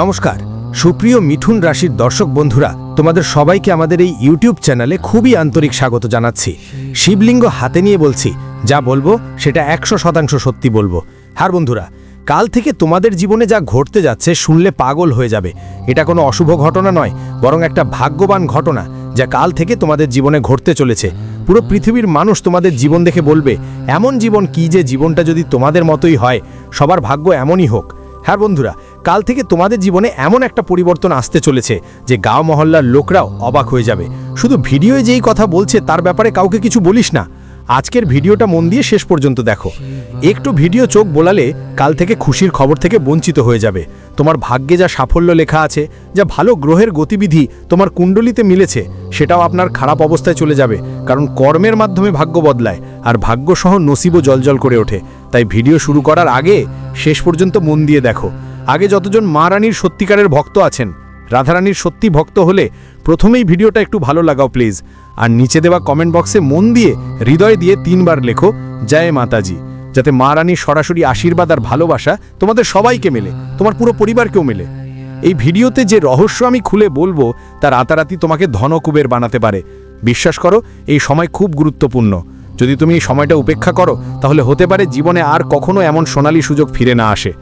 নমস্কার। সুপ্রিয় মিঠুন রাশির দর্শক বন্ধুরা, তোমাদের সবাইকে আমাদের এই ইউটিউব চ্যানেলে খুবই আন্তরিক স্বাগত জানাচ্ছি। শিবলিঙ্গ হাতে নিয়ে বলছি, যা বলব সেটা একশো শতাংশ সত্যি বলব। হার বন্ধুরা, কাল থেকে তোমাদের জীবনে যা ঘটতে যাচ্ছে শুনলে পাগল হয়ে যাবে। এটা কোনো অশুভ ঘটনা নয়, বরং একটা ভাগ্যবান ঘটনা, যা কাল থেকে তোমাদের জীবনে ঘটতে চলেছে। পুরো পৃথিবীর মানুষ তোমাদের জীবন দেখে বলবে, এমন জীবন কি যে জীবনটা যদি তোমাদের মতোই হয়, সবার ভাগ্য এমনই হোক। হ্যাঁ বন্ধুরা, কাল থেকে তোমাদের জীবনে এমন একটা পরিবর্তন আসতে চলেছে যে গাঁও মহল্লার লোকরাও অবাক হয়ে যাবে। শুধু ভিডিওয়ে যেই কথা বলছে তার ব্যাপারে কাউকে কিছু বলিস না। আজকের ভিডিওটা মন দিয়ে শেষ পর্যন্ত দেখো। একটু ভিডিও চোখ বোলালে কাল থেকে খুশির খবর থেকে বঞ্চিত হয়ে যাবে। তোমার ভাগ্যে যা সাফল্য লেখা আছে, যা ভালো গ্রহের গতিবিধি তোমার কুণ্ডলিতে মিলেছে, সেটাও আপনার খারাপ অবস্থায় চলে যাবে, কারণ কর্মের মাধ্যমে ভাগ্য বদলায় আর ভাগ্যসহ নসিবও জলজল করে ওঠে। তাই ভিডিও শুরু করার আগে শেষ পর্যন্ত মন দিয়ে দেখো। আগে যতজন মা রানীর সত্যিকারের ভক্ত আছেন রাধারানীর সত্যি ভক্ত হলে প্রথমেই ভিডিওটা একটু ভালো লাগাও প্লিজ। আর নিচে দেওয়া কমেন্ট বক্সে মন দিয়ে, হৃদয় দিয়ে তিনবার লেখো, জয় মাতাজি যাতে মা রানীর সরাসরি আশীর্বাদ আর ভালোবাসা তোমাদের সবাইকে মেলে, তোমার পুরো পরিবারকেও মেলে। এই ভিডিওতে যে রহস্য আমি খুলে বলব তা রাতারাতি তোমাকে ধনকুবের বানাতে পারে। বিশ্বাস করো, এই সময় খুব গুরুত্বপূর্ণ। যদি তুমি এই সময়টা উপেক্ষা করো, তাহলে হতে পারে জীবনে আর কখনো এমন সোনালি সুযোগ ফিরে না আসে।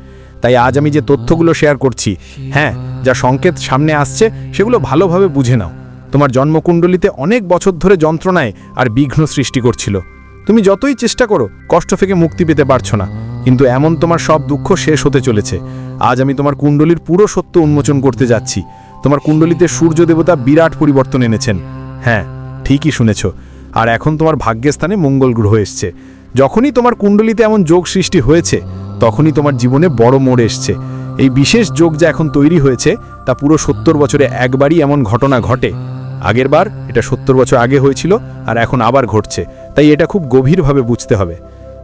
তাই আজ আমি যে তথ্যগুলো শেয়ার করছি হ্যাঁ যা সংকেত সামনে আসছে, সেগুলো ভালোভাবে বুঝে নাও। তোমার জন্মকুণ্ডলিতে অনেক বছর ধরে যন্ত্রণায় আর বিঘ্ন সৃষ্টি করছিল। তুমি যতই চেষ্টা করো, কষ্ট থেকে মুক্তি পেতে পারছ না। কিন্তু এমন তোমার সব দুঃখ শেষ হতে চলেছে। আজ আমি তোমার কুণ্ডলীর পুরো সত্য উন্মোচন করতে যাচ্ছি। তোমার কুণ্ডলিতে সূর্য দেবতা বিরাট পরিবর্তন এনেছেন। হ্যাঁ ঠিকই শুনেছ। আর এখন তোমার ভাগ্যের স্থানে মঙ্গল গ্রহ এসছে। যখনই তোমার কুণ্ডলিতে এমন যোগ সৃষ্টি হয়েছে, তখনই তোমার জীবনে বড় মোড় এসছে। এই বিশেষ যোগ যা এখন তৈরি হয়েছে, তা পুরো সত্তর বছরে একবারই এমন ঘটনা ঘটে। আগেরবার এটা সত্তর বছর আগে হয়েছিল আর এখন আবার ঘটছে। তাই এটা খুব গভীরভাবে বুঝতে হবে।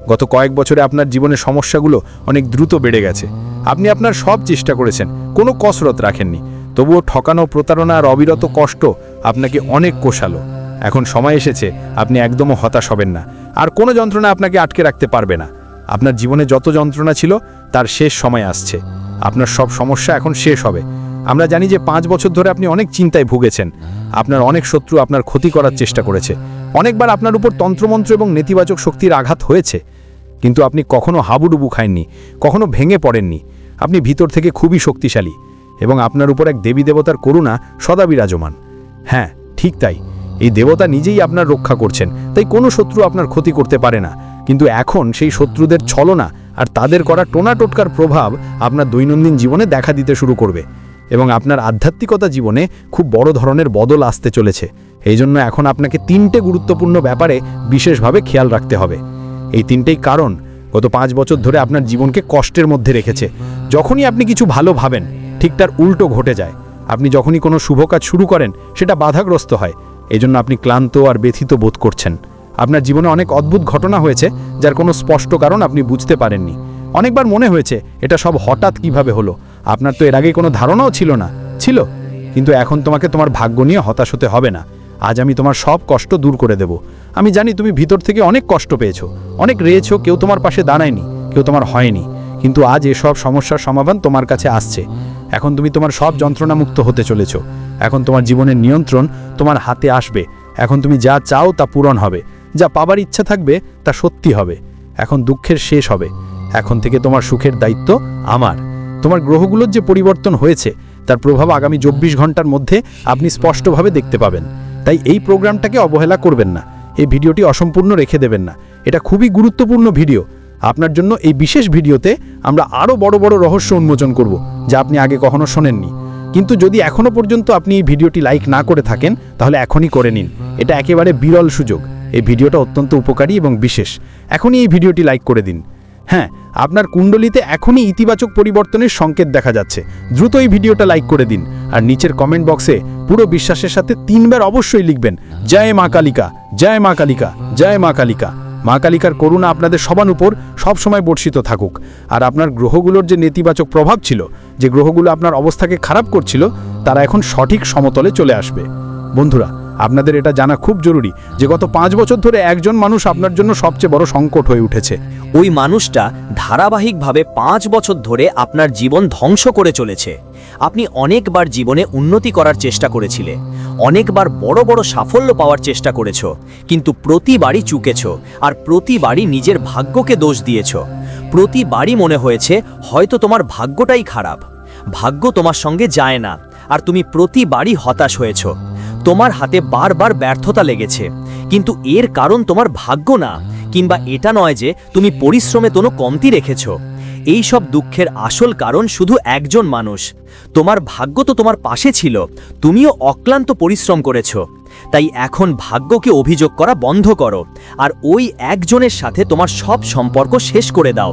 গত কয়েক বছরে আপনার জীবনের সমস্যাগুলো অনেক দ্রুত বেড়ে গেছে। আপনি আপনার সব চেষ্টা করেছেন, কোনো কসরত রাখেননি। তবুও ঠকানো, প্রতারণা আর অবিরত কষ্ট আপনাকে অনেক কোষালো। এখন সময় এসেছে, আপনি একদমও হতাশ হবেন না। আর কোনো যন্ত্রণা আপনাকে আটকে রাখতে পারবে না। আপনার জীবনে যত যন্ত্রণা ছিল, তার শেষ সময় আসছে। আপনার সব সমস্যা এখন শেষ হবে। আমরা জানি যে পাঁচ বছর ধরে আপনি অনেক চিন্তায় ভুগেছেন। আপনার অনেক শত্রু আপনার ক্ষতি করার চেষ্টা করেছে। অনেকবার আপনার উপর তন্ত্রমন্ত্র এবং নেতিবাচক শক্তির আঘাত হয়েছে। কিন্তু আপনি কখনো হাবুডুবু খাননি কখনো ভেঙে পড়েননি। আপনি ভিতর থেকে খুবই শক্তিশালী এবং আপনার উপর এক দেবী দেবতার করুণা সদা বিরাজমান। হ্যাঁ ঠিক তাই। এই দেবতা নিজেই আপনার রক্ষা করছেন। তাই কোনো শত্রু আপনার ক্ষতি করতে পারে না। কিন্তু এখন সেই শত্রুদের ছলনা আর তাদের করা টোনা টোটকার প্রভাব আপনার দৈনন্দিন জীবনে দেখা দিতে শুরু করবে। এবং আপনার আধ্যাত্মিকতা জীবনে খুব বড় ধরনের বদল আসতে চলেছে। এই জন্য এখন আপনাকে তিনটে গুরুত্বপূর্ণ ব্যাপারে বিশেষভাবে খেয়াল রাখতে হবে। এই তিনটেই কারণ গত পাঁচ বছর ধরে আপনার জীবনকে কষ্টের মধ্যে রেখেছে। যখনই আপনি কিছু ভালো ভাবেন, ঠিক তার উল্টো ঘটে যায়। আপনি যখনই কোনো শুভ কাজ শুরু করেন, সেটা বাধাগ্রস্ত হয়। এজন্য আপনি ক্লান্ত আর ব্যথিত বোধ করছেন। আপনার জীবনে অনেক অদ্ভুত ঘটনা হয়েছে, যার কোনো স্পষ্ট কারণ আপনি বুঝতে পারেননি। অনেকবার মনে হয়েছে, এটা সব হঠাৎ কীভাবে হলো? আপনার তো এর আগে কোনো ধারণাও ছিল না। ছিল। কিন্তু এখন তোমাকে তোমার ভাগ্য নিয়ে হতাশ হতে হবে না। আজ আমি তোমার সব কষ্ট দূর করে দেব। আমি জানি তুমি ভিতর থেকে অনেক কষ্ট পেয়েছ। অনেক রেয়েছো, কেউ তোমার পাশে দাঁড়ায়নি, কেউ তোমার হয়নি। কিন্তু আজ এসব সমস্যার সমাধান তোমার কাছে আসছে। এখন তুমি তোমার সব যন্ত্রণামুক্ত হতে চলেছ। এখন তোমার জীবনের নিয়ন্ত্রণ তোমার হাতে আসবে। এখন তুমি যা চাও তা পূরণ হবে। যা পাবার ইচ্ছা থাকবে তা সত্যি হবে। এখন দুঃখের শেষ হবে। এখন থেকে তোমার সুখের দায়িত্ব আমার। তোমার গ্রহগুলোর যে পরিবর্তন হয়েছে, তার প্রভাব আগামী চব্বিশ ঘণ্টার মধ্যে আপনি স্পষ্টভাবে দেখতে পাবেন। তাই এই প্রোগ্রামটাকে অবহেলা করবেন না। এই ভিডিওটি অসম্পূর্ণ রেখে দেবেন না। এটা খুবই গুরুত্বপূর্ণ ভিডিও। আপনার জন্য এই বিশেষ ভিডিওতে আমরা আরও বড় বড় রহস্য উন্মোচন করব, যা আপনি আগে কখনো শোনেননি। কিন্তু যদি এখনও পর্যন্ত আপনি এই ভিডিওটি লাইক না করে থাকেন, তাহলে এখনই করে নিন। এটা একেবারে বিরল সুযোগ। এই ভিডিওটা অত্যন্ত উপকারী এবং বিশেষ। এখনই এই ভিডিওটি লাইক করে দিন। হ্যাঁ আপনার কুণ্ডলিতে এখনই ইতিবাচক পরিবর্তনের সংকেত দেখা যাচ্ছে। দ্রুত এই ভিডিওটা লাইক করে দিন আর নিচের কমেন্ট বক্সে পুরো বিশ্বাসের সাথে তিনবার অবশ্যই লিখবেন, জয় মা কালিকা, জয় মা কালিকা, জয় মা কালিকা। মা কালিকার করুণা আপনাদের সবার উপর সবসময় বর্ষিত থাকুক। আর আপনার গ্রহগুলোর যে নেতিবাচক প্রভাব ছিল, যে গ্রহগুলো আপনার অবস্থাকে খারাপ করছিল, তারা এখন সঠিক সমতলে চলে আসবে। বন্ধুরা আপনাদের এটা জানা খুব জরুরি যে গত পাঁচ বছর ধরে একজন মানুষ আপনার জন্য সবচেয়ে বড় সংকট হয়ে উঠেছে। ওই মানুষটা ধারাবাহিকভাবে পাঁচ বছর ধরে আপনার জীবন ধ্বংস করে চলেছে। আপনি অনেকবার জীবনে উন্নতি করার চেষ্টা করেছিলে, অনেকবার বড় বড় সাফল্য পাওয়ার চেষ্টা করেছ, কিন্তু প্রতিবারই চুকেছ আর প্রতিবারই নিজের ভাগ্যকে দোষ দিয়েছ। প্রতিবারই মনে হয়েছে, হয়তো তোমার ভাগ্যটাই খারাপ। ভাগ্য তোমার সঙ্গে যায় না আর তুমি প্রতিবারই হতাশ হয়েছ। তোমার হাতে বারবার ব্যর্থতা লেগেছে। কিন্তু এর কারণ তোমার ভাগ্য না, কিংবা এটা নয় যে তুমি পরিশ্রমে কোনো কমতি রেখেছ। এই সব দুঃখের আসল কারণ শুধু একজন মানুষ। তোমার ভাগ্য তো তোমার পাশে ছিল, তুমিও অক্লান্ত পরিশ্রম করেছ। তাই এখন ভাগ্যকে অভিযোগ করা বন্ধ করো, আর ওই একজনের সাথে তোমার সব সম্পর্ক শেষ করে দাও।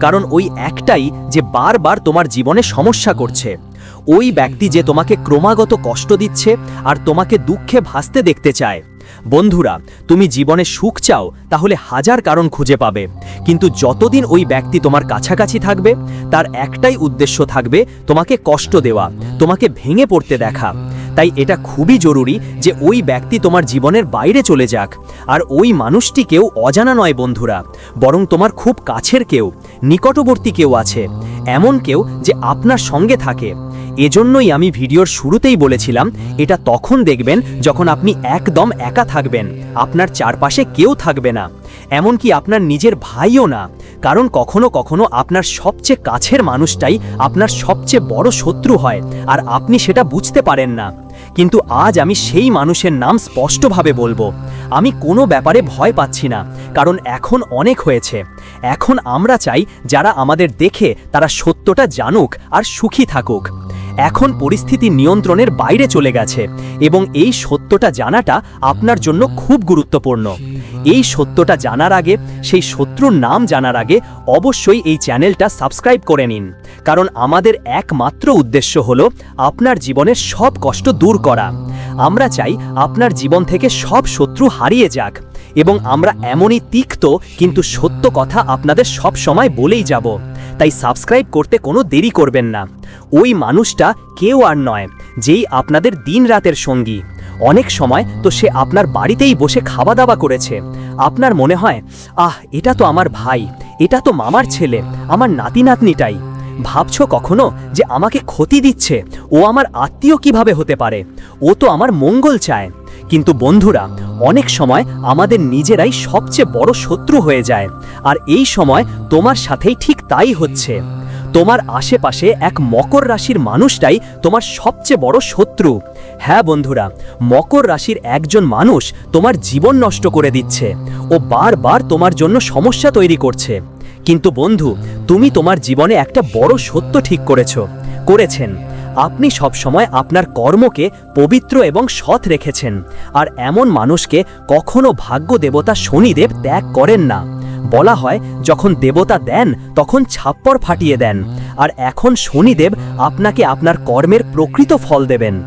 কারণ ওই একটাই যে বারবার তোমার জীবনে সমস্যা করছে। ওই ব্যক্তি যে তোমাকে ক্রমাগত কষ্ট দিচ্ছে আর তোমাকে দুঃখে ভাসতে দেখতে চায়। বন্ধুরা, তুমি জীবনে সুখ চাও, তাহলে হাজার কারণ খুঁজে পাবে। কিন্তু যতদিন ওই ব্যক্তি তোমার কাছাকাছি থাকবে, তার একটাই উদ্দেশ্য থাকবে তোমাকে কষ্ট দেওয়া, তোমাকে ভেঙে পড়তে দেখা। তাই এটা খুবই জরুরি যে ওই ব্যক্তি তোমার জীবনের বাইরে চলে যাক। আর ওই মানুষটি কেউ অজানা নয়, বন্ধুরা, বরং তোমার খুব কাছের কেউ, নিকটবর্তী কেউ আছে, এমন কেউ যে আপনার সঙ্গে থাকে। এজন্যই আমি ভিডিওর শুরুতেই বলেছিলাম, এটা তখন দেখবেন যখন আপনি একদম একা থাকবেন, আপনার চারপাশে কেউ থাকবে না, এমনকি আপনার নিজের ভাইও না, কারণ কখনো কখনো আপনার সবচেয়ে কাছের মানুষটাই আপনার সবচেয়ে বড় শত্রু হয়, আর আপনি সেটা বুঝতে পারেন না। কিন্তু আজ আমি সেই মানুষের নাম স্পষ্টভাবে বলব, আমি কোনো ব্যাপারে ভয় পাচ্ছি না, কারণ এখন অনেক হয়েছে, এখন আমরা চাই যারা আমাদের দেখে তারা সত্যটা জানুক আর সুখী থাকুক। এখন পরিস্থিতি নিয়ন্ত্রণের বাইরে চলে গেছে এবং এই সত্যটা জানাটা আপনার জন্য খুব গুরুত্বপূর্ণ। এই সত্যটা জানার আগে, সেই শত্রুর নাম জানার আগে অবশ্যই এই চ্যানেলটা সাবস্ক্রাইব করে নিন। কারণ আমাদের একমাত্র উদ্দেশ্য হলো আপনার জীবনের সব কষ্ট দূর করা। আমরা চাই আপনার জীবন থেকে সব শত্রু হারিয়ে যাক এবং আমরা এমনই তিক্ত কিন্তু সত্য কথা আপনাদের সব সময় বলেই যাব। তাই সাবস্ক্রাইব করতে কোনো দেরি করবেন না। ওই মানুষটা কেউ আর নয়, যেই আপনাদের দিন রাতের সঙ্গী। অনেক সময় তো সে আপনার বাড়িতেই বসে খাওয়া দাওয়া করেছে। আপনার মনে হয়, আহ, এটা তো আমার ভাই, এটা তো মামার ছেলে, আমার নাতি নাতনিটাই ভাবছ কখনো যে আমাকে ক্ষতি দিচ্ছে? ও আমার আত্মীয় কীভাবে হতে পারে? ও তো আমার মঙ্গল চায়। কিন্তু বন্ধুরা, অনেক সময় আমাদের নিজেরাই সবচেয়ে বড় শত্রু হয়ে যায়। আর এই সময় তোমার সাথেই ঠিক তাই হচ্ছে। তোমার আশেপাশে এক মকর রাশির মানুষটাই তোমার সবচেয়ে বড় শত্রু। হ্যাঁ বন্ধুরা, মকর রাশির একজন মানুষ তোমার জীবন নষ্ট করে দিচ্ছে। ও বারবার তোমার জন্য সমস্যা তৈরি করছে। কিন্তু বন্ধু, তুমি তোমার জীবনে একটা বড় সত্য ঠিক করেছ, করেছেন। আপনি সবসময় আপনার কর্মকে পবিত্র এবং সৎ রেখেছেন। আর এমন মানুষকে কখনো ভাগ্য দেবতা শনিদেব ত্যাগ করেন না। বলা হয়, যখন দেবতা দেন, তখন ছাপ্পর ফাটিয়ে দেন। আর এখন শনিদেব আপনাকে আপনার কর্মের প্রকৃত ফল দেবেন।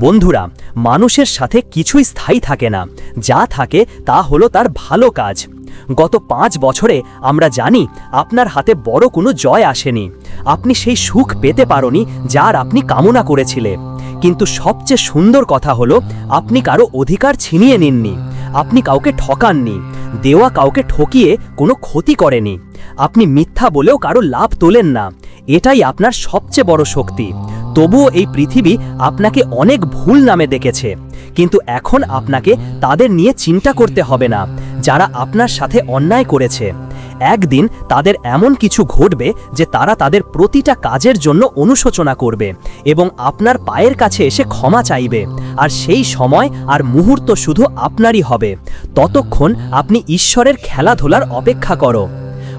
বন্ধুরা, মানুষের সাথে কিছুই স্থায়ী থাকে না। যা থাকে, তা হলো তার ভালো কাজ। গত পাঁচ বছরে আমরা জানি, আপনার হাতে বড় কোনো জয় আসেনি। আপনি সেই সুখ পেতে পারোনি, যার আপনি কামনা করেছিলে। কিন্তু সবচেয়ে সুন্দর কথা হলো, আপনি কারও অধিকার ছিনিয়ে নিননি। আপনি কাউকে ঠকাননি। দেওয়া কাউকে ঠকিয়ে কোনো ক্ষতি করেনি। আপনি মিথ্যা বলেও কারও লাভ তোলেন না। এটাই আপনার সবচেয়ে বড় শক্তি। তবুও এই পৃথিবী আপনাকে অনেক ভুল নামে দেখেছে। কিন্তু এখন আপনাকে তাদের নিয়ে চিন্তা করতে হবে না। যারা আপনার সাথে অন্যায় করেছে। একদিন তাদের এমন কিছু ঘটবে যে তারা তাদের প্রতিটা কাজের জন্য অনুশোচনা করবে এবং আপনার পায়ের কাছে এসে ক্ষমা চাইবে। আর সেই সময় আর মুহূর্ত শুধু আপনারই হবে। ততক্ষণ আপনি ঈশ্বরের খেলাধুলার অপেক্ষা করো।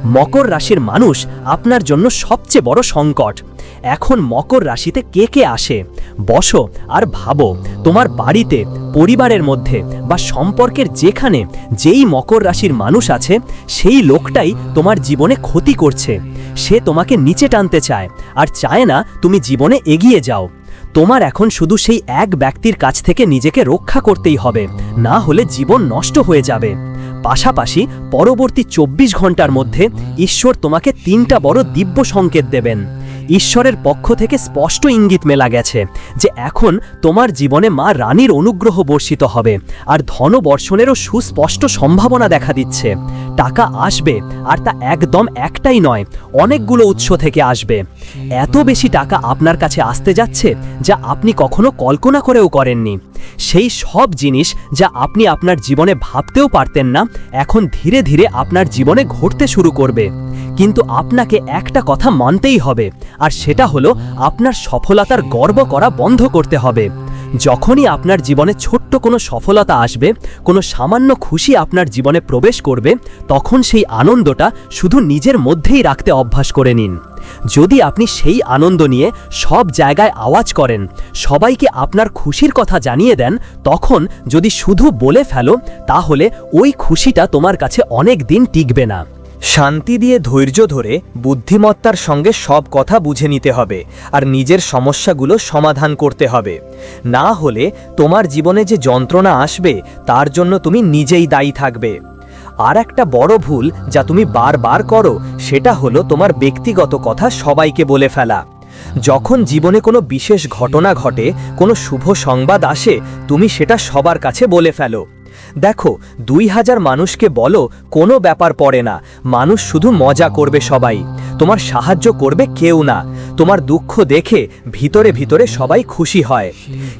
মকর রাশির মানুষ আপনার জন্য সবচেয়ে বড় সংকট। এখন মকর রাশিতে কে কে আসে? বসো আর ভাবো, তোমার বাড়িতে, পরিবারের মধ্যে বা সম্পর্কের যেখানে যেই মকর রাশির মানুষ আছে, সেই লোকটাই তোমার জীবনে ক্ষতি করছে। সে তোমাকে নিচে টানতে চায় আর চায় না তুমি জীবনে এগিয়ে যাও। তোমার এখন শুধু সেই এক ব্যক্তির কাছ থেকে নিজেকে রক্ষা করতেই হবে, না হলে জীবন নষ্ট হয়ে যাবে। পাশাপাশি পরবর্তী চব্বিশ ঘণ্টার মধ্যে ঈশ্বর তোমাকে তিনটা বড় দিব্য সংকেত দেবেন। ঈশ্বরের পক্ষ থেকে স্পষ্ট ইঙ্গিত মেলা গেছে যে এখন তোমার জীবনে মা রানীর অনুগ্রহ বর্ষিত হবে আর ধনবর্ষণেরও সুস্পষ্ট সম্ভাবনা দেখা দিচ্ছে। টাকা আসবে, আর তা একদম একটাই নয়, অনেকগুলো উৎস থেকে আসবে। এত বেশি টাকা আপনার কাছে আসতে যাচ্ছে যা আপনি কখনো কল্পনা করেও করেননি। সেই সব জিনিস যা আপনি আপনার জীবনে ভাবতেও পারতেন না, এখন ধীরে ধীরে আপনার জীবনে ঘটতে শুরু করবে। কিন্তু আপনাকে একটা কথা মানতেই হবে, আর সেটা হলো আপনার সফলতার গর্ব করা বন্ধ করতে হবে। যখনই আপনার জীবনে ছোট্ট কোনো সফলতা আসবে, কোনো সামান্য খুশি আপনার জীবনে প্রবেশ করবে, তখন সেই আনন্দটা শুধু নিজের মধ্যেই রাখতে অভ্যাস করে নিন। যদি আপনি সেই আনন্দ নিয়ে সব জায়গায় আওয়াজ করেন, সবাইকে আপনার খুশির কথা জানিয়ে দেন, তখন যদি শুধু বলে ফেলো, তাহলে ওই খুশিটা তোমার কাছে অনেক দিন টিকবে না। শান্তি দিয়ে ধৈর্য ধরে বুদ্ধিমত্তার সঙ্গে সব কথা বুঝে নিতে হবে আর নিজের সমস্যাগুলো সমাধান করতে হবে। না হলে তোমার জীবনে যে যন্ত্রণা আসবে, তার জন্য তুমি নিজেই দায়ী থাকবে। আর একটা বড় ভুল যা তুমি বারবার করো, সেটা হলো তোমার ব্যক্তিগত কথা সবাইকে বলে ফেলা। যখন জীবনে কোনো বিশেষ ঘটনা ঘটে, কোনো শুভ সংবাদ আসে, তুমি সেটা সবার কাছে বলে ফেলো। দেখো, দুই হাজার মানুষকে বলো, কোনো ব্যাপার পড়ে না। মানুষ শুধু মজা করবে সবাই। তোমার সাহায্য করবে কেউ না। তোমার দুঃখ দেখে ভিতরে ভিতরে সবাই খুশি হয়।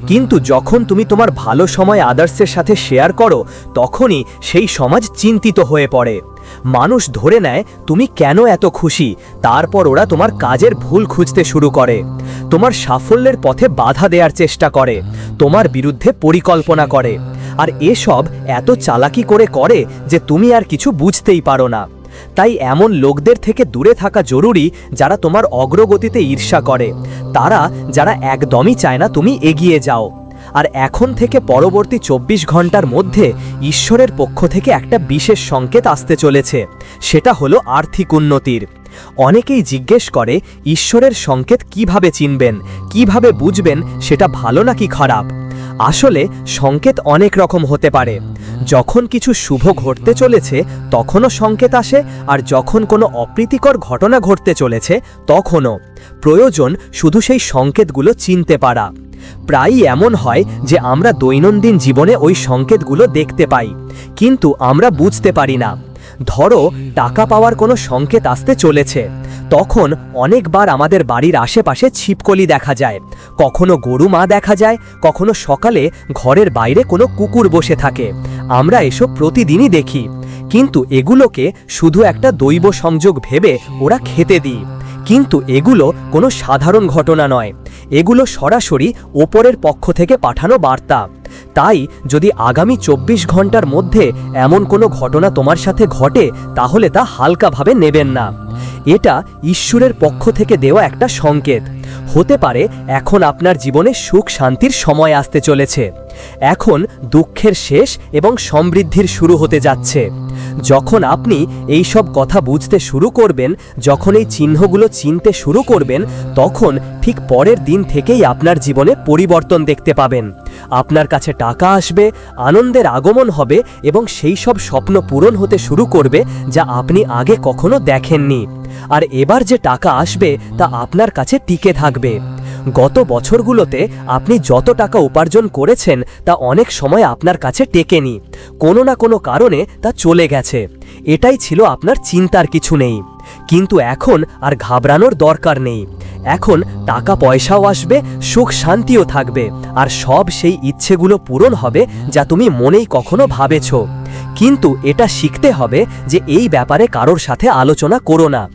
কিন্তু যখন তুমি তোমার ভালো সময় আদার্সের সাথে শেয়ার করো, তখনই সেই সমাজ চিন্তিত হয়ে পড়ে। মানুষ ধরে নেয়, তুমি কেন এত খুশি? তারপর ওরা তোমার কাজের ভুল খুঁজতে শুরু করে। তোমার সাফল্যের পথে বাধা দেওয়ার চেষ্টা করে। তোমার বিরুদ্ধে পরিকল্পনা করে। আর এসব এত চালাকি করে করে যে তুমি আর কিছু বুঝতেই পারো না। তাই এমন লোকদের থেকে দূরে থাকা জরুরি যারা তোমার অগ্রগতিতে ঈর্ষা করে। তারা, যারা একদমই চায় না তুমি এগিয়ে যাও। আর এখন থেকে পরবর্তী চব্বিশ ঘণ্টার মধ্যে ঈশ্বরের পক্ষ থেকে একটা বিশেষ সংকেত আসতে চলেছে। সেটা হলো আর্থিক উন্নতির। অনেকেই জিজ্ঞেস করে, ঈশ্বরের সংকেত কীভাবে চিনবেন? কীভাবে বুঝবেন? সেটা ভালো নাকি খারাপ? আসলে সংকেত অনেক রকম হতে পারে। যখন কিছু শুভ ঘটতে চলেছে, তখনও সংকেত আসে, আর যখন কোনো অপ্রীতিকর ঘটনা ঘটতে চলেছে, তখনও। প্রয়োজন শুধু সেই সংকেতগুলো চিনতে পারা। প্রায়ই এমন হয় যে আমরা দৈনন্দিন জীবনে ওই সংকেতগুলো দেখতে পাই, কিন্তু আমরা বুঝতে পারি না। ধরো, টাকা পাওয়ার কোনো সংকেত আসতে চলেছে। তখন অনেকবার আমাদের বাড়ির আশেপাশে ছিপকলি দেখা যায়। কখনো গরু মা দেখা যায়, কখনো সকালে ঘরের বাইরে কোনো কুকুর বসে থাকে। আমরা এসব প্রতিদিনই দেখি। কিন্তু এগুলোকে শুধু একটা দৈব সংযোগ ভেবে ওরা খেতে দিই। কিন্তু এগুলো কোনো সাধারণ ঘটনা নয়। এগুলো সরাসরি ওপরের পক্ষ থেকে পাঠানো বার্তা। তাই যদি আগামী চব্বিশ ঘণ্টার মধ্যে এমন কোনো ঘটনা তোমার সাথে ঘটে, তাহলে তা হালকাভাবে নেবেন না। এটা ঈশ্বরের পক্ষ থেকে দেওয়া একটা সংকেত। হতে পারে এখন আপনার জীবনে সুখ শান্তির সময় আসতে চলেছে। এখন দুঃখের শেষ এবং সমৃদ্ধির শুরু হতে যাচ্ছে। যখন আপনি এই সব কথা বুঝতে শুরু করবেন, যখন এই চিহ্নগুলো চিনতে শুরু করবেন, তখন ঠিক পরের দিন থেকেই আপনার জীবনে পরিবর্তন দেখতে পাবেন। আপনার কাছে টাকা আসবে, আনন্দের আগমন হবে এবং সেই সব স্বপ্ন পূরণ হতে শুরু করবে যা আপনি আগে কখনো দেখেননি। আর এবার যে টাকা আসবে তা আপনার কাছে টিকে থাকবে। গত বছরগুলোতে আপনি যত টাকা উপার্জন করেছেন, তা অনেক সময় আপনার কাছে টেকেনি। কোনো না কোনো কারণে তা চলে গেছে। এটাই ছিল আপনার চিন্তার কিছু নেই। কিন্তু এখন আর ঘাবড়ানোর দরকার নেই। এখন টাকা পয়সাও আসবে সুখ শান্তিও থাকবে। আর সব সেই ইচ্ছেগুলো পূরণ হবে, যা তুমি মনেই কখনো ভাবেছ। কিন্তু এটা শিখতে হবে যে এই ব্যাপারে কারোর সাথে আলোচনা করো না।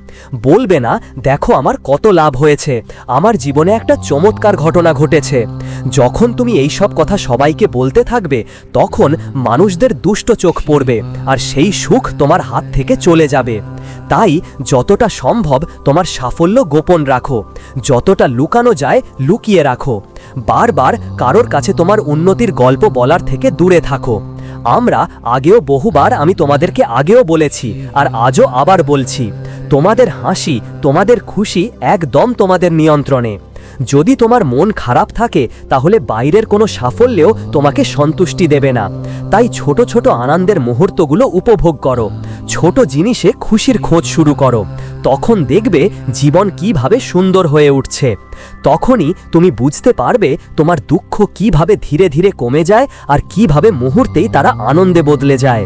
বলবে না, দেখো আমার কত লাভ হয়েছে। আমার জীবনে একটা চমৎকার ঘটনা ঘটেছে। যখন তুমি এই সব কথা সবাইকে বলতে থাকবে, তখন মানুষদের দুষ্ট চোখ পড়বে আর সেই সুখ তোমার হাত থেকে চলে যাবে। তাই যতটা সম্ভব তোমার সাফল্য গোপন রাখো। যতটা লুকানো যায়, লুকিয়ে রাখো। বারবার কারোর কাছে তোমার উন্নতির গল্প বলার থেকে দূরে থাকো। আমরা আগেও বহুবার আমি তোমাদেরকে আগেও বলেছি, আর আজও আবার বলছি। তোমাদের হাসি, তোমাদের খুশি একদম তোমাদের নিয়ন্ত্রণে। যদি তোমার মন খারাপ থাকে, তাহলে বাইরের কোনো সাফল্যেও তোমাকে সন্তুষ্টি দেবে না। তাই ছোট ছোট আনন্দের মুহূর্তগুলো উপভোগ করো। ছোট জিনিসে খুশির খোঁজ শুরু করো। তখন দেখবে জীবন কীভাবে সুন্দর হয়ে উঠছে। তখনই তুমি বুঝতে পারবে তোমার দুঃখ কীভাবে ধীরে ধীরে কমে যায় আর কীভাবে মুহূর্তেই তারা আনন্দে বদলে যায়।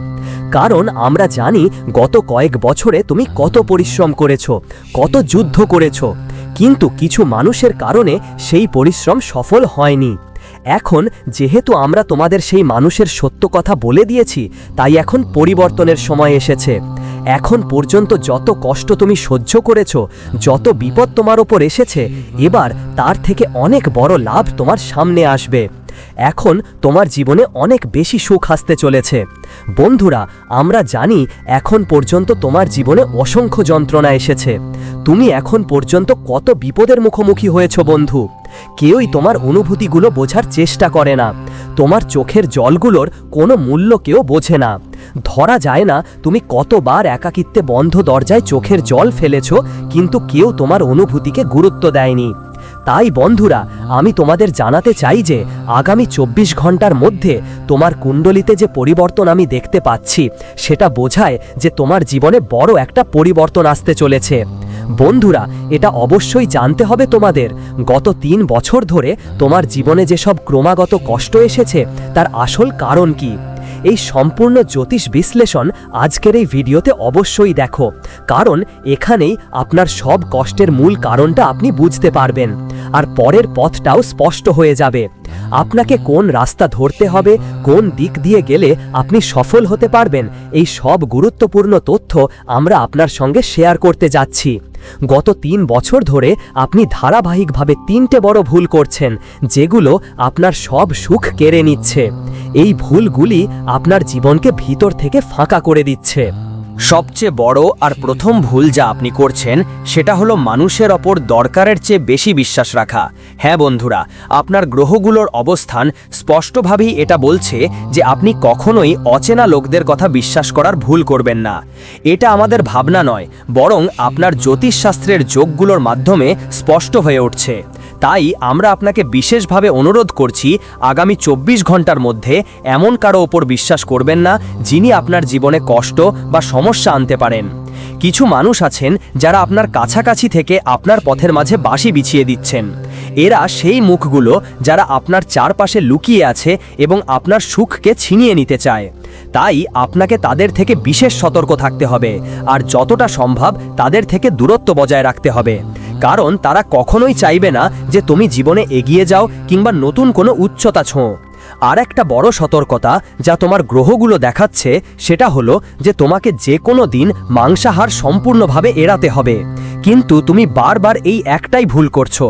কারণ আমরা জানি গত কয়েক বছরে তুমি কত পরিশ্রম করেছ, কত যুদ্ধ করেছ। কিন্তু কিছু মানুষের কারণে সেই পরিশ্রম সফল হয়নি। এখন যেহেতু আমরা তোমাদের সেই মানুষের সত্য কথা বলে দিয়েছি, তাই এখন পরিবর্তনের সময় এসেছে। এখন পর্যন্ত যত কষ্ট তুমি সহ্য করেছ, যত বিপদ তোমার ওপর এসেছে, এবার তার থেকে অনেক বড় লাভ তোমার সামনে আসবে। এখন তোমার জীবনে অনেক বেশি সুখ আসতে চলেছে। বন্ধুরা, আমরা জানি এখন পর্যন্ত তোমার জীবনে অসংখ্য যন্ত্রণা এসেছে। তুমি এখন পর্যন্ত কত বিপদের মুখোমুখি হয়েছ বন্ধু। কেউই তোমার অনুভূতিগুলো বোঝার চেষ্টা করে না। তোমার চোখের জলগুলোর কোনো মূল্য কেউ বোঝে না। ধরা যায় না তুমি কতবার একাকিত্বে বন্ধ দরজায় চোখের জল ফেলেছ, কিন্তু কেউ তোমার অনুভূতিকে গুরুত্ব দেয়নি। তাই বন্ধুরা, আমি তোমাদের জানাতে চাই যে আগামী চব্বিশ ঘণ্টার মধ্যে তোমার কুণ্ডলিতে যে পরিবর্তন আমি দেখতে পাচ্ছি, সেটা বোঝায় যে তোমার জীবনে বড় একটা পরিবর্তন আসতে চলেছে। বন্ধুরা, এটা অবশ্যই জানতে হবে তোমাদের। গত তিন বছর ধরে তোমার জীবনে যেসব ক্রমাগত কষ্ট এসেছে, তার আসল কারণ কি? এই সম্পূর্ণ জ্যোতিষ বিশ্লেষণ আজকের এই ভিডিওতে অবশ্যই দেখো। কারণ এখানেই আপনার সব কষ্টের মূল কারণটা আপনি বুঝতে পারবেন। আর পরের পথটাও স্পষ্ট হয়ে যাবে। আপনাকে কোন রাস্তা ধরতে হবে, কোন দিক দিয়ে গেলে আপনি সফল হতে পারবেন, এই সব গুরুত্বপূর্ণ তথ্য আমরা আপনার সঙ্গে শেয়ার করতে যাচ্ছি। গত তিন বছর ধরে আপনি ধারাবাহিকভাবে তিনটে বড় ভুল করছেন, যেগুলো আপনার সব সুখ কেড়ে নিচ্ছে। এই ভুলগুলি আপনার জীবনকে ভিতর থেকে ফাঁকা করে দিচ্ছে। সবচেয়ে বড় আর প্রথম ভুল যা আপনি করছেন, সেটা হলো মানুষের ওপর দরকারের চেয়ে বেশি বিশ্বাস রাখা। হ্যাঁ বন্ধুরা, আপনার গ্রহগুলোর অবস্থান স্পষ্টভাবেই এটা বলছে যে আপনি কখনোই অচেনা লোকদের কথা বিশ্বাস করার ভুল করবেন না। এটা আমাদের ভাবনা নয়, বরং আপনার জ্যোতিষশাস্ত্রের যোগগুলোর মাধ্যমে স্পষ্ট হয়ে উঠছে। তাই আমরা আপনাকে বিশেষভাবে অনুরোধ করছি আগামী চব্বিশ ঘণ্টার মধ্যে এমন কারও ওপর বিশ্বাস করবেন না যিনি আপনার জীবনে কষ্ট বা সমস্যা আনতে পারেন। কিছু মানুষ আছেন যারা আপনার কাছাকাছি থেকে আপনার পথের মাঝে বাঁশি বিছিয়ে দিচ্ছেন। এরা সেই মুখগুলো যারা আপনার চারপাশে লুকিয়ে আছে এবং আপনার সুখকে ছিনিয়ে নিতে চায়। তাই আপনাকে তাদের থেকে বিশেষ সতর্ক থাকতে হবে, আর যতটা সম্ভব তাদের থেকে দূরত্ব বজায় রাখতে হবে। কারণ তারা কখনোই চাইবে না যে তুমি জীবনে এগিয়ে যাও কিংবা নতুন কোনো উচ্চতা ছোঁও। আর একটা বড় সতর্কতা যা তোমার গ্রহগুলো দেখাচ্ছে, সেটা হলো যে তোমাকে যে কোনো দিন মাংসাহার সম্পূর্ণভাবে এড়াতে হবে। কিন্তু তুমি বারবার এই একটাই ভুল করছ।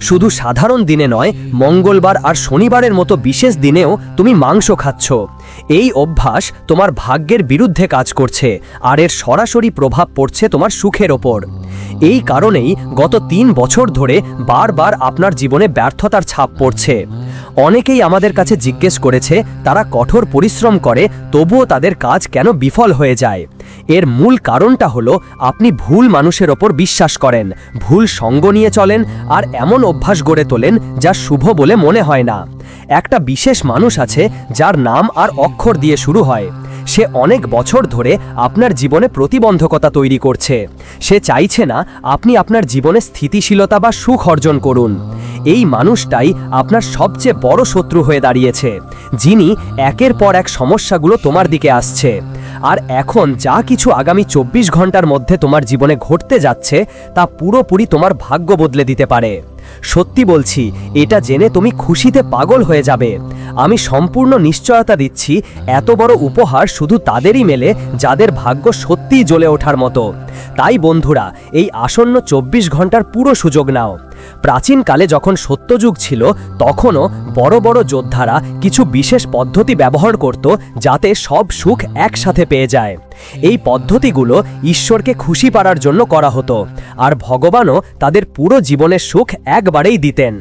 শুধু সাধারণ দিনে নয়, মঙ্গলবার আর শনিবারের মতো বিশেষ দিনেও তুমি মাংস খাচ্ছ। এই অভ্যাস তোমার ভাগ্যের বিরুদ্ধে কাজ করছে, আর এর সরাসরি প্রভাব পড়ছে তোমার সুখের ওপর। এই কারণেই গত তিন বছর ধরে বারবার আপনার জীবনে ব্যর্থতার ছাপ পড়ছে। অনেকেই আমাদের কাছে জিজ্ঞেস করেছে, তারা কঠোর পরিশ্রম করে, তবুও তাদের কাজ কেন বিফল হয়ে যায়? এর মূল কারণটা হলো, আপনি ভুল মানুষের ওপর বিশ্বাস করেন, ভুল সঙ্গ নিয়ে চলেন, আর এমন অভ্যাস গড়ে তোলেন যা শুভ বলে মনে হয় না। একটা বিশেষ মানুষ আছে যার নাম আর অক্ষর দিয়ে শুরু হয়। সে অনেক বছর ধরে আপনার জীবনে প্রতিবন্ধকতা তৈরি করছে। সে চাইছে না আপনি আপনার জীবনে স্থিতিশীলতা বা সুখ অর্জন করুন। এই মানুষটাই আপনার সবচেয়ে বড় শত্রু হয়ে দাঁড়িয়েছে, যিনি একের পর এক সমস্যাগুলো তোমার দিকে আসছে। আর এখন যা কিছু আগামী চব্বিশ ঘণ্টার মধ্যে তোমার জীবনে ঘটতে যাচ্ছে, তা পুরোপুরি তোমার ভাগ্য বদলে দিতে পারে। সত্যি বলছি, এটা জেনে তুমি খুশিতে পাগল হয়ে যাবে। আমি সম্পূর্ণ নিশ্চয়তা দিচ্ছি, এত বড় উপহার শুধু তাদেরই মেলে, যাদের ভাগ্য সত্যিই জ্বলে ওঠার মতো। তাই বন্ধুরা, এই আসন্ন চব্বিশ ঘণ্টার পুরো সুযোগ নাও। প্রাচীনকালে যখন সত্যযুগ ছিল, তখনও বড় বড় যোদ্ধারা কিছু বিশেষ পদ্ধতি ব্যবহার করত যাতে সব সুখ একসাথে পেয়ে যায়। এই পদ্ধতিগুলো ঈশ্বরকে খুশি পাড়ার জন্য করা হতো, আর ভগবানও তাদের পুরো জীবনের সুখ একবারেই দিতেন।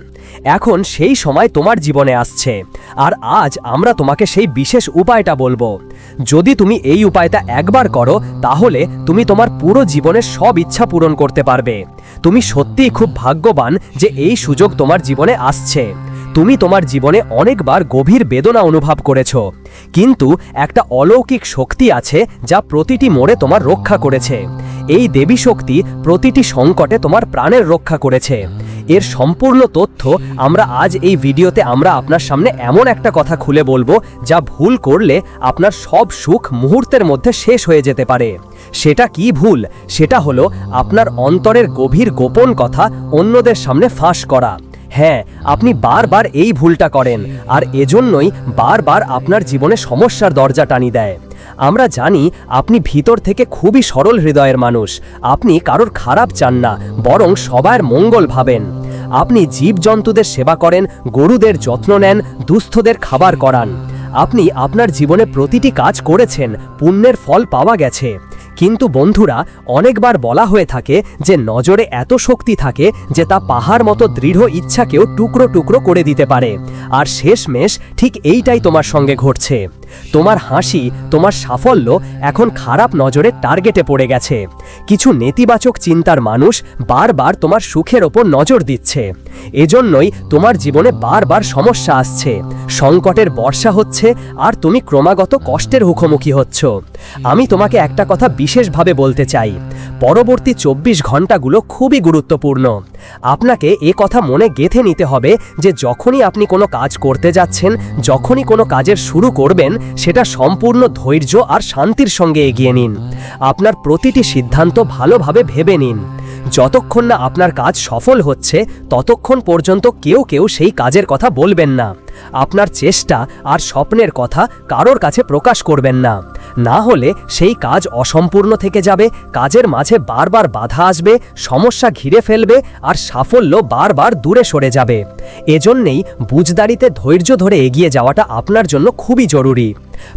এখন সেই সময় তোমার জীবনে আসছে। আর আজ আমরা তোমাকে সেই বিশেষ উপায়টা বলব। যদি তুমি এই উপায়টা একবার করো, তাহলে তুমি তোমার পুরো জীবনের সব ইচ্ছা পূরণ করতে পারবে। তুমি সত্যিই খুব ভাগ্যবান যে এই সুযোগ তোমার জীবনে আসছে। তুমি তোমার জীবনে অনেকবার গভীর বেদনা অনুভব করেছ। কিন্তু একটা অলৌকিক শক্তি আছে যা প্রতিটি মোড়ে তোমার রক্ষা করেছে। এই দেবী শক্তি প্রতিটি সংকটে তোমার প্রাণের রক্ষা করেছে। এর সম্পূর্ণ তথ্য আমরা আজ এই ভিডিওতে আমরা আপনার সামনে এমন একটা কথা খুলে বলব যা ভুল করলে আপনার সব সুখ মুহূর্তের মধ্যে শেষ হয়ে যেতে পারে। সেটা কি ভুল? সেটা হলো আপনার অন্তরের গভীর গোপন কথা অন্যদের সামনে ফাঁস করা। হ্যাঁ আপনি বারবার এই ভুলটা করেন, আর এজন্যই বারবার আপনার জীবনে সমস্যার দরজা টানি দেয়। আমরা জানি আপনি ভিতর থেকে খুবই সরল হৃদয়ের মানুষ, আপনি কারোর খারাপ চান না, বরং সবার মঙ্গল ভাবেন। আপনি জীবজন্তুদের সেবা করেন, গরুদের যত্ন নেন, দুস্থদের খাবার করান। আপনি আপনার জীবনে প্রতিটি কাজ করেছেন, পুণ্যের ফল পাওয়া গেছে। কিন্তু বন্ধুরা, অনেকবার বলা হয়ে থাকে যে নজরে এত শক্তি থাকে যে তা পাহাড় মতো দৃঢ় ইচ্ছাকেও টুকরো টুকরো করে দিতে পারে। আর শেষমেশ ঠিক এইটাই তোমার সঙ্গে ঘটছে। তোমার হাসি, তোমার সাফল্য এখন খারাপ নজরে টার্গেটে পড়ে গেছে। কিছু নেতিবাচক চিন্তার মানুষ বারবার তোমার সুখের ওপর নজর দিচ্ছে। এজন্যই তোমার জীবনে বারবার সমস্যা আসছে। সংকটের বর্ষা হচ্ছে আর তুমি ক্রমাগত কষ্টের মুখোমুখি হচ্ছ। আমি তোমাকে একটা কথা বিশেষভাবে বলতে চাই। পরবর্তী চব্বিশ ঘন্টাগুলো খুবই গুরুত্বপূর্ণ। আপনাকে এ কথা মনে গেথে নিতে হবে যে যখনই আপনি কোনো কাজ করতে যাচ্ছেন, যখনই কোনো কাজের শুরু করবেন, সেটা সম্পূর্ণ ধৈর্য আর শান্তির সঙ্গে এগিয়ে নিন। আপনার প্রতিটি সিদ্ধান্ত ভালোভাবে ভেবে নিন। যতক্ষণ না আপনার কাজ সফল হচ্ছে, ততক্ষণ পর্যন্ত কেউ কেউ সেই কাজের কথা বলবেন না। আপনার চেষ্টা আর স্বপ্নের কথা কারোর কাছে প্রকাশ করবেন না। না হলে সেই কাজ অসম্পূর্ণ থেকে যাবে, কাজের মাঝে বারবার বাধা আসবে, সমস্যা ঘিরে ফেলবে আর সাফল্য বারবার দূরে সরে যাবে। এজন্যেই বুঝদারিতে ধৈর্য ধরে এগিয়ে যাওয়াটা আপনার জন্য খুবই জরুরি।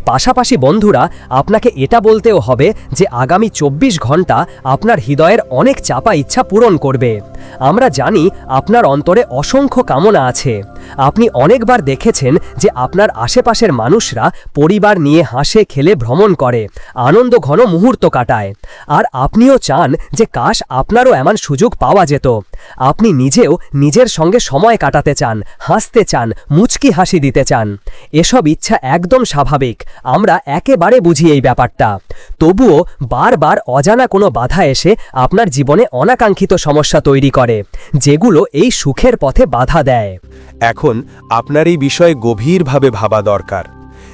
পাশাপাশি বন্ধুরা, আপনাকে এটা বলতেও হবে যে আগামী চব্বিশ ঘণ্টা আপনার হৃদয়ের অনেক চাপা ইচ্ছা পূরণ করবে। আমরা জানি আপনার অন্তরে অসংখ্য কামনা আছে। আপনি অনেকবার দেখেছেন যে আপনার আশেপাশের মানুষরা পরিবার নিয়ে হাসে, খেলে, ভ্রমণ করে, আনন্দ ঘন মুহূর্ত কাটায়। আর আপনিও চান যে কাশ আপনারও এমন সুযোগ পাওয়া যেত। আপনি নিজেও নিজের সঙ্গে সময় কাটাতে চান, হাসতে চান, মুচকি হাসি দিতে চান। এসব ইচ্ছা একদম স্বাভাবিক। আমরা একেবারে বুঝি এই ব্যাপারটা। তবুও বারবার অজানা কোনো বাধা এসে আপনার জীবনে অনাকাঙ্ক্ষিত সমস্যা তৈরি করে, যেগুলো এই সুখের পথে বাধা দেয়। এখন আপনার এই বিষয়ে গভীরভাবে ভাবা দরকার।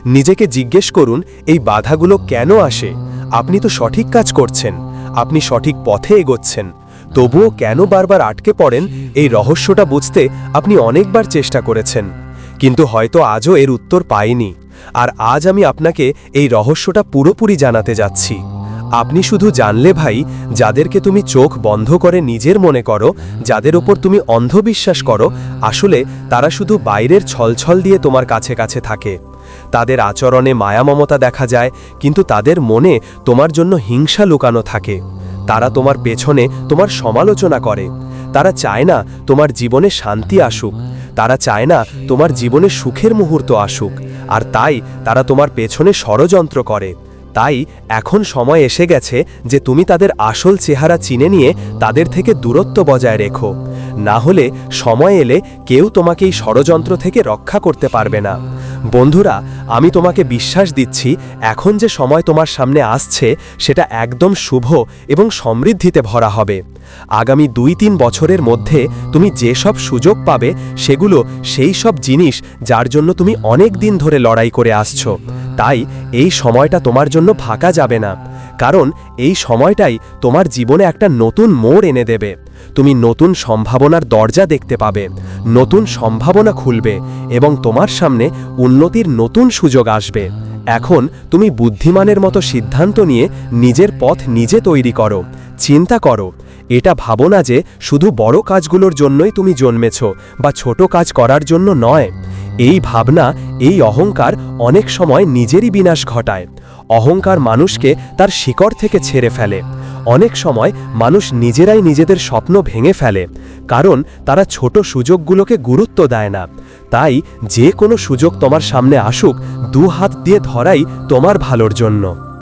নিজেকে জিজ্ঞেস করুন, এই বাধাগুলো কেন আসে? আপনি তো সঠিক কাজ করছেন। আপনি সঠিক পথে এগোচ্ছেন। তবুও কেন বারবার আটকে পড়েন এই রহস্যটা বুঝতে আপনি অনেকবার চেষ্টা করেছেন। কিন্তু হয়তো আজও এর উত্তর পাইনি। আর আজ আমি আপনাকে এই রহস্যটা পুরোপুরি জানাতে যাচ্ছি। আপনি শুধু জানলে ভাই, যাদেরকে তুমি চোখ বন্ধ করে নিজের মনে করো, যাদের ওপর তুমি অন্ধবিশ্বাস করো, আসলে তারা শুধু বাইরের ছলছল দিয়ে তোমার কাছে কাছে থাকে। তাদের আচরণে মায়া মমতা দেখা যায়, কিন্তু তাদের মনে তোমার জন্য হিংসা লুকানো থাকে। তারা তোমার পেছনে তোমার সমালোচনা করে। তারা চায় না তোমার জীবনে শান্তি আসুক। তারা চায় না তোমার জীবনে সুখের মুহূর্ত আসুক। আর তাই তারা তোমার পেছনে ষড়যন্ত্র করে। তাই এখন সময় এসে গেছে যে তুমি তাদের আসল চেহারা চিনে নিয়ে তাদের থেকে দূরত্ব বজায় রেখো। না হলে সময় এলে কেউ তোমাকে এই ষড়যন্ত্র থেকে রক্ষা করতে পারবে না। বন্ধুরা, আমি তোমাকে বিশ্বাস দিচ্ছি, এখন যে সময় তোমার সামনে আসছে, সেটা একদম শুভ এবং সমৃদ্ধিতে ভরা হবে। আগামী দুই তিন বছরের মধ্যে তুমি যেসব সুযোগ পাবে, সেগুলো সেই সব জিনিস যার জন্য তুমি অনেক দিন ধরে লড়াই করে আসছো। তাই এই সময়টা তোমার জন্য ফাঁকা যাবে না। কারণ এই সময়টাই তোমার জীবনে একটা নতুন মোড় এনে দেবে। তুমি নতুন সম্ভাবনার দরজা দেখতে পাবে, নতুন সম্ভাবনা খুলবে এবং তোমার সামনে উন্নতির নতুন সুযোগ আসবে। এখন তুমি বুদ্ধিমানের মতো সিদ্ধান্ত নিয়ে নিজের পথ নিজে তৈরি করো, চিন্তা করো। এটা ভাবো না যে শুধু বড় কাজগুলোর জন্যই তুমি জন্মেছ বা ছোট কাজ করার জন্য নয়। এই ভাবনা, এই অহংকার অনেক সময় নিজেরই বিনাশ ঘটায়। অহংকার মানুষকে তার শিকড় থেকে ছেড়ে ফেলে। অনেক সময় মানুষ নিজেরাই নিজেদের স্বপ্ন ভেঙে ফেলে, কারণ তারা ছোট সুযোগগুলোকে গুরুত্ব দেয় না। তাই যে কোনো সুযোগ তোমার সামনে আসুক, দু হাত দিয়ে ধরাই তোমার ভালোর জন্য।